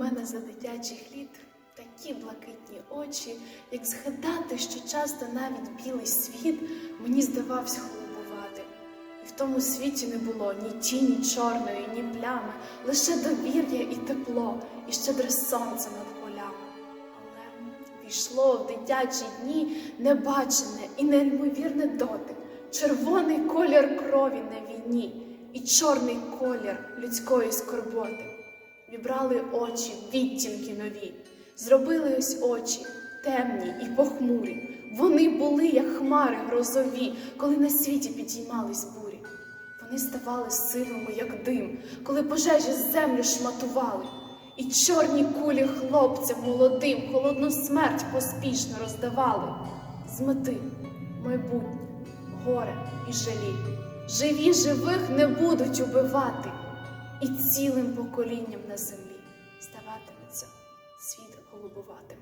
мене за дитячих літ такі блакитні очі, як згадати, що часто навіть білий світ мені здавався голубувати. І в тому світі не було ні тіні чорної, ні плями, лише довір'я і тепло, і щедре сонце над полями. Але війшло в дитячі дні небачене і неймовірне дотик, червоний колір крові на війні і чорний колір людської скорботи. Вібрали очі, відтінки нові, зробили ось очі темні і похмурі. Вони були, як хмари грозові, коли на світі підіймались бурі. Вони ставали сивими, як дим, коли пожежі землю шматували. І чорні кулі хлопцям молодим холодну смерть поспішно роздавали. З мети, майбутнє, горе і жалі. Живі живих не будуть убивати, і цілим поколінням на землі ставатиметься світ голубуватим.